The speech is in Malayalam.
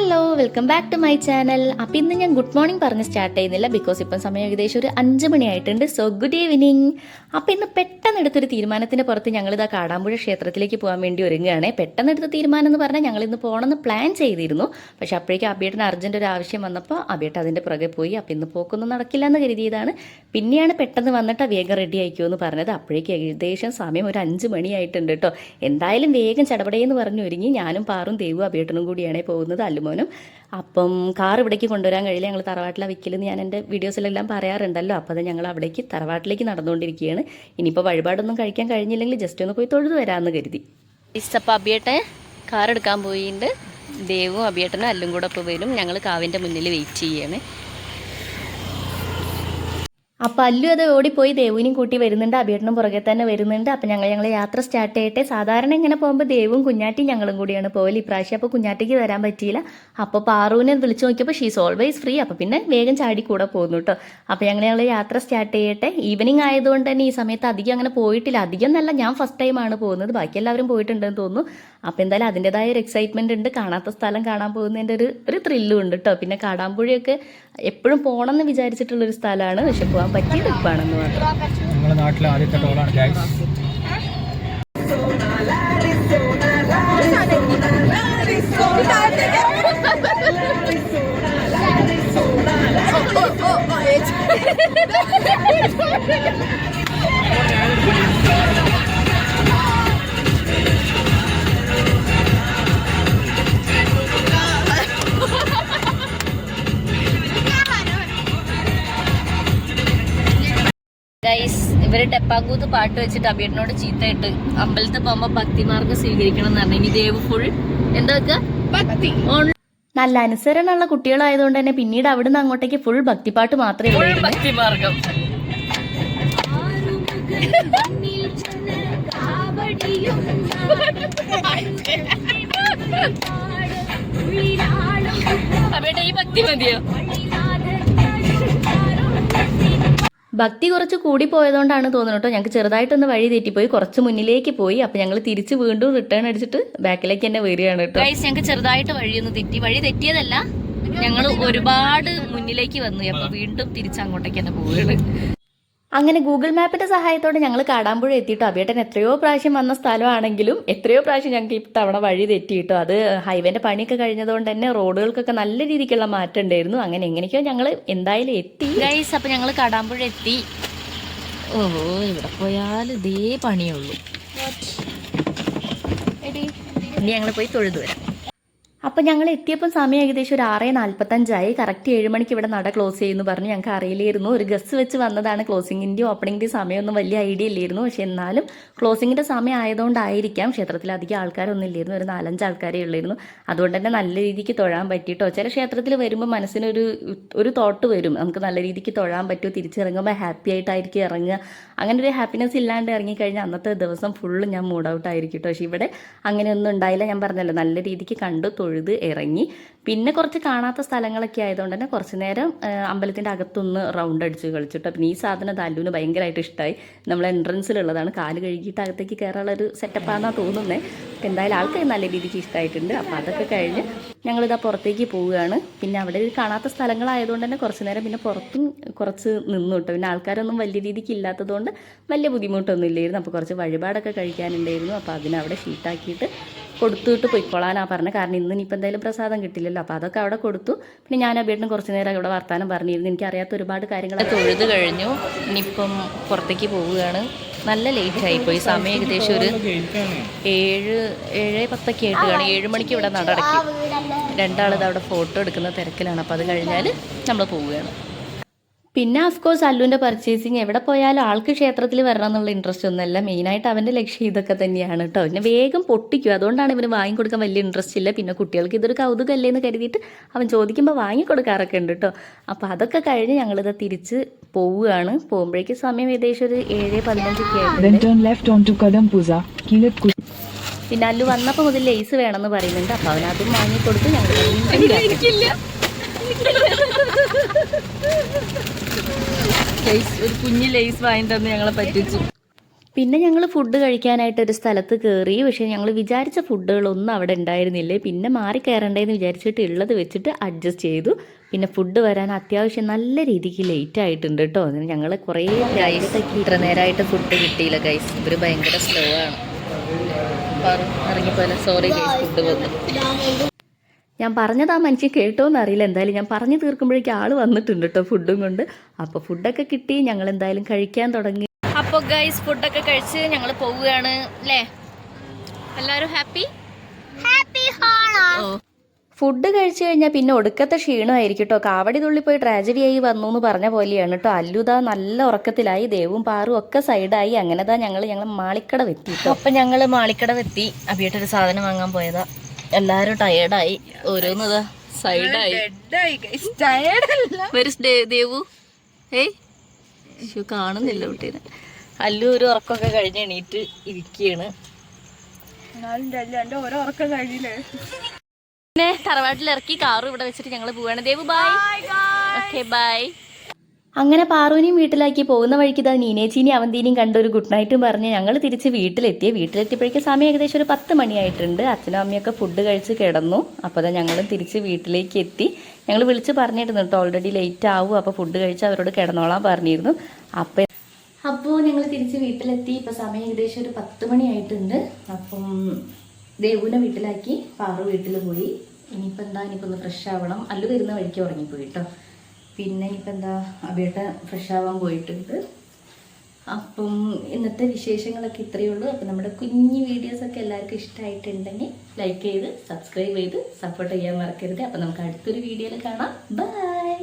Hello welcome back to my channel അപ്പം ഇന്ന് ഞാൻ ഗുഡ് മോർണിംഗ് പറഞ്ഞ് സ്റ്റാർട്ട് ചെയ്യുന്നില്ല. ബിക്കോസ് ഇപ്പം സമയം ഏകദേശം ഒരു അഞ്ച് മണിയായിട്ടുണ്ട് സോ ഗുഡ് ഈവനിങ് അപ്പം ഇന്ന് പെട്ടെന്ന് എടുത്തൊരു തീരുമാനത്തിന്റെ പുറത്ത് ഞങ്ങളിതാ കാടാമ്പുഴ ക്ഷേത്രത്തിലേക്ക് പോകാൻ വേണ്ടി ഒരുങ്ങുകയാണ്. പെട്ടെന്ന് എടുത്ത തീരുമാനം എന്ന് പറഞ്ഞാൽ ഞങ്ങൾ ഇന്ന് പോകണമെന്ന് പ്ലാൻ ചെയ്തിരുന്നു. പക്ഷെ അപ്പോഴേക്കും അബിയേട്ടന് അർജന്റ് ഒരു ആവശ്യം വന്നപ്പോൾ അബിയേട്ട അതിന്റെ പുറകെ പോയി. അപ്പം ഇന്ന് പോക്കൊന്നും നടക്കില്ല എന്ന് കരുതിയതാണ്. പിന്നെയാണ് പെട്ടെന്ന് വന്നിട്ട് വേഗം റെഡി ആയിക്കോ എന്ന് പറഞ്ഞത്. അപ്പോഴേക്കും ഏകദേശം സമയം ഒരു അഞ്ച് മണിയായിട്ടുണ്ട് കേട്ടോ. എന്തായാലും വേഗം ചടപടയെന്ന് പറഞ്ഞു ഒരുങ്ങി. ഞാനും പാറും ദേവും അബിയേട്ടനും കൂടിയാണ് പോകുന്നത്. അല്ലുമോനും അപ്പം കാർ ഇവിടേക്ക് കൊണ്ടുവരാൻ കഴിയില്ല. ഞങ്ങൾ തറവാട്ടിലെ വിൽക്കലെന്ന് ഞാൻ എന്റെ വീഡിയോസിലെല്ലാം പറയാറുണ്ടല്ലോ. അപ്പോൾ അത് ഞങ്ങൾ അവിടേക്ക് തറവാട്ടിലേക്ക് നടന്നുകൊണ്ടിരിക്കുകയാണ് ഇനിയിപ്പോൾ വഴിപാടൊന്നും കഴിക്കാൻ കഴിഞ്ഞില്ലെങ്കിൽ ജസ്റ്റ് ഒന്ന് പോയി തൊഴുതു വരാമെന്ന് കരുതി. ഇസപ്പം അബിയേട്ടെ കാർ എടുക്കാൻ പോയിട്ടുണ്ട് ദേവും അബിയേട്ടനും അല്ലും കൂടെ ഇപ്പോൾ വരും. ഞങ്ങൾ കാവിന്റെ മുന്നിൽ വെയിറ്റ് ചെയ്യാണ്. അപ്പം അല്ലു അത് ഓടിപ്പോയി ദേവുവിനും കൂട്ടി വരുന്നുണ്ട്. അബിയേട്ടനും പുറകെ തന്നെ വരുന്നുണ്ട്. അപ്പം ഞങ്ങൾ ഞങ്ങൾ യാത്ര സ്റ്റാർട്ട് ചെയ്യട്ടെ. സാധാരണ ഇങ്ങനെ പോകുമ്പോൾ ദേവും കുഞ്ഞാറ്റി ഞങ്ങളും കൂടിയാണ് പോകൽ ഇപ്രാവശ്യം അപ്പോൾ കുഞ്ഞാറ്റിക്ക് വരാൻ പറ്റിയില്ല. അപ്പോൾ പാറുവിനെ വിളിച്ചു നോക്കിയപ്പോൾ ഷീസ് ഓൾവേസ് ഫ്രീ അപ്പോൾ പിന്നെ വേഗം ചാടി കൂടെ പോകുന്നു കേട്ടോ അപ്പോൾ ഞങ്ങൾ ഞങ്ങൾ യാത്ര സ്റ്റാർട്ട് ചെയ്യട്ടെ. ഈവനിങ് ആയതുകൊണ്ട് തന്നെ ഈ സമയത്ത് അധികം അങ്ങനെ പോയിട്ടില്ല. അധികം എന്നല്ല ഞാൻ ഫസ്റ്റ് ടൈമാണ് പോകുന്നത്. ബാക്കി എല്ലാവരും പോയിട്ടുണ്ടെന്ന് തോന്നുന്നു. അപ്പോൾ എന്തായാലും അതിന്റെതായ ഒരു എക്സൈറ്റ്മെന്റ് ഉണ്ട്. കാണാത്ത സ്ഥലം കാണാൻ പോകുന്നതിന്റെ ഒരു ഒരു ത്രില്ലും ഉണ്ട് കേട്ടോ പിന്നെ കാടാമ്പുഴയൊക്കെ എപ്പോഴും പോകണം എന്ന് വിചാരിച്ചിട്ടുള്ളൊരു സ്ഥലമാണ് പക്ഷെ പോകാൻ പറ്റിയ ട്രിപ്പാണെന്ന് മാത്രം. ഇവർ പാട്ട് വെച്ചിട്ട് അബിയേട്ടനോട് ചീത്തയിട്ട് അമ്പലത്തിൽ പോകുമ്പോ ഭക്തിമാർഗം സ്വീകരിക്കണം എന്ന് പറഞ്ഞു. ഇനി ദേവ് ഫുൾ എന്താ ഭക്തി. നല്ല അനുസരണമുള്ള കുട്ടികളായതുകൊണ്ട് തന്നെ പിന്നീട് അവിടുന്ന് അങ്ങോട്ടേക്ക് ഫുൾ ഭക്തിപ്പാട്ട് മാത്രമേ ഭക്തിമാർഗം അവിടെ ഈ ഭക്തി മതിയോ? ഭക്തി കുറച്ച് കൂടി പോയതുകൊണ്ടാണ് തോന്നുന്നു കേട്ടോ. ഞങ്ങൾക്ക് ചെറുതായിട്ടൊന്ന് വഴി തെറ്റിപ്പോയി. കുറച്ച് മുന്നിലേക്ക് പോയി. അപ്പൊ ഞങ്ങൾ തിരിച്ച് വീണ്ടും റിട്ടേൺ അടിച്ചിട്ട് ബാക്കിലേക്ക് തന്നെ വരികയാണ് കേട്ടോ. ഞങ്ങൾക്ക് ചെറുതായിട്ട് വഴിയൊന്ന് തെറ്റി. വഴി തെറ്റിയതല്ല ഞങ്ങൾ ഒരുപാട് മുന്നിലേക്ക് വന്നു. അപ്പൊ വീണ്ടും തിരിച്ച് അങ്ങോട്ടേക്ക് തന്നെ പോവുകയാണ്. അങ്ങനെ ഗൂഗിൾ മാപ്പിന്റെ സഹായത്തോടെ ഞങ്ങൾ കാടാമ്പുഴ എത്തിയിട്ടോ. അബിയേട്ടൻ എത്രയോ പ്രാവശ്യം വന്ന സ്ഥലമാണെങ്കിലും എത്രയോ പ്രാവശ്യം ഞങ്ങൾക്ക് ഈ തവണ വഴി തെറ്റിയിട്ടോ. അത് ഹൈവേന്റെ പണിയൊക്കെ കഴിഞ്ഞതുകൊണ്ട് തന്നെ റോഡുകൾക്കൊക്കെ നല്ല രീതിക്കുള്ള മാറ്റം ഉണ്ടായിരുന്നു. അങ്ങനെ എങ്ങനെയൊക്കെയോ ഞങ്ങൾ എന്തായാലും എത്തി. ഗൈസ് അപ്പൊ ഞങ്ങൾ കാടാമ്പുഴ എത്തി. ഓ ഇവിടെ പോയാൽ ഇതേ പണിയുള്ളൂ. ഇനി ഞങ്ങൾ പോയി തൊഴുതു വരാം. അപ്പം ഞങ്ങൾ എത്തിയപ്പോൾ സമയം ഏകദേശം ഒരു ആറ് നാൽപ്പത്തഞ്ചായി കറക്റ്റ് ഏഴ് മണിക്ക് ഇവിടെ നട ക്ലോസ് ചെയ്യുന്നു പറഞ്ഞ് ഞങ്ങൾക്ക് അറിയില്ലായിരുന്നു. ഒരു ഗസ് വെച്ച് വന്നതാണ് ക്ലോസിങ്ങിന്റെയും ഓപ്പണിങ്ങിന്റെയും സമയമൊന്നും വലിയ ഐഡിയ ഇല്ലായിരുന്നു. പക്ഷെ എന്നാലും ക്ലോസിങ്ങിന്റെ സമയം ആയതുകൊണ്ടായിരിക്കാം. ക്ഷേത്രത്തിൽ അധികം ആൾക്കാരൊന്നും ഇല്ലായിരുന്നു. ഒരു നാലഞ്ച് ആൾക്കാരേ ഉള്ളായിരുന്നു. അതുകൊണ്ട് തന്നെ നല്ല രീതിക്ക് തൊഴാൻ പറ്റിയിട്ടോ ചില ക്ഷേത്രത്തിൽ വരുമ്പോൾ മനസ്സിനൊരു ഒരു തോട്ട് വരും. നമുക്ക് നല്ല രീതിക്ക് തൊഴാൻ പറ്റുമോ? തിരിച്ചിറങ്ങുമ്പോൾ ഹാപ്പി ആയിട്ടായിരിക്കും ഇറങ്ങുക. അങ്ങനെ ഒരു ഹാപ്പിനെസ് ഇല്ലാണ്ട് ഇറങ്ങിക്കഴിഞ്ഞാൽ അന്നത്തെ ദിവസം ഫുള്ള് ഞാൻ മൂഡ് ഔട്ട് ആയിരിക്കും കേട്ടോ. പക്ഷേ ഇവിടെ അങ്ങനെയൊന്നും ഉണ്ടായില്ല. ഞാൻ പറഞ്ഞല്ലോ നല്ല രീതിക്ക് കണ്ടു തൊഴുത് ഇറങ്ങി. പിന്നെ കുറച്ച് കാണാത്ത സ്ഥലങ്ങളൊക്കെ ആയതുകൊണ്ട് തന്നെ കുറച്ച് നേരം അമ്പലത്തിന്റെ അകത്തൊന്ന് റൗണ്ട് അടിച്ച് കളിച്ചിട്ട്. പിന്നെ ഈ സാധനം തല്ലുവിന് ഭയങ്കരമായിട്ട് ഇഷ്ടമായി നമ്മൾ എൻട്രൻസിലുള്ളതാണ് കാൽ കഴുകിയിട്ട് അകത്തേക്ക് കയറാനുള്ള ഒരു സെറ്റപ്പാണെന്നാണ് തോന്നുന്നത് എന്തായാലും ആൾക്കാർ നല്ല രീതിക്ക് ഇഷ്ടമായിട്ടുണ്ട് അപ്പം അതൊക്കെ കഴിഞ്ഞ് ഞങ്ങളിതാ പുറത്തേക്ക് പോവുകയാണ്. പിന്നെ അവിടെ ഒരു കാണാത്ത സ്ഥലങ്ങളായതുകൊണ്ട് തന്നെ കുറച്ച് നേരം പിന്നെ പുറത്തും കുറച്ച് നിന്നു കേട്ടോ. പിന്നെ ആൾക്കാരൊന്നും വലിയ രീതിക്ക് ഇല്ലാത്തതുകൊണ്ട് വലിയ ബുദ്ധിമുട്ടൊന്നും ഇല്ലായിരുന്നു. അപ്പോൾ കുറച്ച് വഴിപാടൊക്കെ കഴിക്കാനുണ്ടായിരുന്നു. അപ്പോൾ അതിനവിടെ ഷീട്ടാക്കിയിട്ട് കൊടുത്തുവിട്ട് പൊയ്ക്കോളാനാ പറഞ്ഞത്. കാരണം ഇന്ന് ഇനിയിപ്പോൾ എന്തായാലും പ്രസാദം കിട്ടില്ലല്ലോ. അപ്പോൾ അതൊക്കെ അവിടെ കൊടുത്തു. പിന്നെ ഞാൻ അബേട്ടിന് കുറച്ച് നേരം ഇവിടെ വർത്താനം പറഞ്ഞിരുന്നു. എനിക്കറിയാത്ത ഒരുപാട് കാര്യങ്ങൾ തൊഴുത് കഴിഞ്ഞു. ഇനിയിപ്പം പുറത്തേക്ക് പോവുകയാണ്. നല്ല ലേറ്റ് ആയിപ്പോയി സമയം ഏകദേശം ഒരു ഏഴ് ഏഴ് പത്തൊക്കെ ആയിട്ട് കാണും. ഏഴ് മണിക്ക് ഇവിടെ നടക്കും. രണ്ടാളിത് അവിടെ ഫോട്ടോ എടുക്കുന്ന തിരക്കിലാണ്. അപ്പോൾ അത് കഴിഞ്ഞാൽ നമ്മൾ പോവുകയാണ്. പിന്നെ അഫ്കോഴ്സ് അല്ലുവിന്റെ പർച്ചേസിങ് എവിടെ പോയാലും ആൾക്ക് ക്ഷേത്രത്തിൽ വരണം എന്നുള്ള ഇൻട്രസ്റ്റ് ഒന്നുമല്ല മെയിനായിട്ട് അവന്റെ ലക്ഷ്യം ഇതൊക്കെ തന്നെയാണ് കേട്ടോ പിന്നെ വേഗം പൊട്ടിക്കും. അതുകൊണ്ടാണ് ഇവന് വാങ്ങിക്കൊടുക്കാൻ വലിയ ഇൻട്രസ്റ്റ് ഇല്ല. പിന്നെ കുട്ടികൾക്ക് ഇതൊരു കൗതുകമല്ലേ എന്ന് കരുതിയിട്ട് അവൻ ചോദിക്കുമ്പോൾ വാങ്ങിക്കൊടുക്കാറൊക്കെ ഉണ്ട് കേട്ടോ അപ്പോൾ അതൊക്കെ കഴിഞ്ഞ് ഞങ്ങളിത് തിരിച്ച് പോവുകയാണ്. പോകുമ്പോഴേക്ക് സമയം ഏകദേശം ഒരു ഏഴ് പതിനഞ്ചൊക്കെ ആയിട്ടുണ്ട്. Then turn left onto Kadampuza, Kilat Kush. പിന്നെ അല്ലു വന്നപ്പോൾ മുതൽ ലേസ് വേണമെന്ന് പറയുന്നുണ്ട്. അപ്പോൾ അവനതും വാങ്ങിക്കൊടുത്ത് ഞങ്ങൾ ഒരു കുഞ്ഞ് ലേസ് വാങ്ങി തന്ന് ഞങ്ങളെ പറ്റിച്ചു. പിന്നെ ഞങ്ങൾ ഫുഡ് കഴിക്കാനായിട്ട് ഒരു സ്ഥലത്ത് കയറി പക്ഷേ ഞങ്ങൾ വിചാരിച്ച ഫുഡുകളൊന്നും അവിടെ ഉണ്ടായിരുന്നില്ല. പിന്നെ മാറി കയറണ്ടേന്ന് വിചാരിച്ചിട്ട് ഉള്ളത് വെച്ചിട്ട് അഡ്ജസ്റ്റ് ചെയ്തു. പിന്നെ ഫുഡ് വരാൻ അത്യാവശ്യം നല്ല രീതിക്ക് ലേറ്റ് ആയിട്ടുണ്ട് കേട്ടോ ഞങ്ങൾ കുറേ ഇത്ര നേരമായിട്ട് ഫുഡ് കിട്ടിയില്ല ഗൈസ് ഇവർ ഭയങ്കര സ്ലോ ആണ്. ഇറങ്ങിപ്പോലെ സോറി ഗൈസ് ഫുഡ് വന്നു. ഞാൻ പറഞ്ഞത് ആ മനുഷ്യൻ കേട്ടോ എന്നറിയില്ല എന്തായാലും ഞാൻ പറഞ്ഞു തീർക്കുമ്പോഴേക്കും ആൾ വന്നിട്ടുണ്ട് കേട്ടോ ഫുഡും കൊണ്ട്. അപ്പോൾ ഫുഡൊക്കെ കിട്ടി. ഞങ്ങൾ എന്തായാലും കഴിക്കാൻ തുടങ്ങി. അപ്പോൾ ഗൈസ് ഫുഡൊക്കെ കഴിച്ച് ഞങ്ങൾ പോവുകയാണ് അല്ലേ എല്ലാവരും ഹാപ്പി ഹാപ്പി ഓ. ഫുഡ് കഴിച്ചു കഴിഞ്ഞാൽ പിന്നെ ഒടുക്കത്തെ ക്ഷീണമായിരിക്കും കേട്ടോ കാവടി തുള്ളി പോയി ട്രാജഡി ആയി വന്നു എന്ന് പറഞ്ഞ പോലെയാണ് കേട്ടോ അല്ലുത നല്ല ഉറക്കത്തിലായി. ദേവും പാറും ഒക്കെ സൈഡായി അങ്ങനെതാ ഞങ്ങൾ ഞങ്ങൾ മാളിക്കടവെത്തി അപ്പൊ അപ്പം ഞങ്ങൾ മാളിക്കട വെത്തി അഭിയായിട്ടൊരു സാധനം വാങ്ങാൻ പോയതാ. എല്ലാരും ടയേർഡായി ഓരോന്നതാ സൈഡായി ദേവു. ഏയ് ശു കാണുന്നില്ല കുട്ടീനെ. അല്ലു ഒരു ഉറക്കമൊക്കെ കഴിഞ്ഞ് എണീറ്റ് ഇരിക്കുകയാണ് പിന്നെ തറവാട്ടിൽ ഇറക്കി കാറ് ഇവിടെ വെച്ചിട്ട് ഞങ്ങൾ പോവാണ്. ദേവു ബൈ ഓക്കെ ബൈ അങ്ങനെ പാറുവിനെയും വീട്ടിലാക്കി പോകുന്ന വഴിക്ക് ഇതാ നീനേച്ചീനെയും അവന്തീനെയും കണ്ട ഒരു ഗുഡ് നൈറ്റും പറഞ്ഞ് ഞങ്ങൾ തിരിച്ച് വീട്ടിലെത്തി വീട്ടിലെത്തിയപ്പോഴേക്കും സമയം ഏകദേശം ഒരു പത്ത് മണിയായിട്ടുണ്ട്. അച്ഛനും അമ്മയൊക്കെ ഫുഡ് കഴിച്ച് കിടന്നു. അപ്പോൾ അതാ ഞങ്ങൾ തിരിച്ച് വീട്ടിലേക്ക് എത്തി. ഞങ്ങൾ വിളിച്ച് പറഞ്ഞിരുന്നു കേട്ടോ ഓൾറെഡി ലേറ്റ് ആവും. അപ്പോൾ ഫുഡ് കഴിച്ച് അവരോട് കിടന്നോളാൻ പറഞ്ഞിരുന്നു. അപ്പം അപ്പോൾ ഞങ്ങൾ തിരിച്ച് വീട്ടിലെത്തി. ഇപ്പോൾ സമയം ഏകദേശം ഒരു പത്ത് മണിയായിട്ടുണ്ട്. അപ്പം ദേവുവിനെ വീട്ടിലാക്കി പാറു വീട്ടിൽ പോയി. ഇനിയിപ്പോൾ എന്താ? ഇനിയിപ്പോൾ ഒന്ന് ഫ്രഷ് ആവണം. അല്ലു വരുന്ന വഴിക്ക് ഉറങ്ങിപ്പോയി കേട്ടോ പിന്നെ ഇപ്പം എന്താ അബിയേട്ട ഫ്രഷ് ആവാൻ പോയിട്ടുണ്ട്. അപ്പം ഇന്നത്തെ വിശേഷങ്ങളൊക്കെ ഇത്രയേ ഉള്ളൂ. അപ്പം നമ്മുടെ കുഞ്ഞു വീഡിയോസൊക്കെ എല്ലാവർക്കും ഇഷ്ടമായിട്ടുണ്ടെങ്കിൽ ലൈക്ക് ചെയ്ത് സബ്സ്ക്രൈബ് ചെയ്ത് സപ്പോർട്ട് ചെയ്യാൻ മറക്കരുത്. അപ്പം നമുക്ക് അടുത്തൊരു വീഡിയോയിൽ കാണാം. ബൈ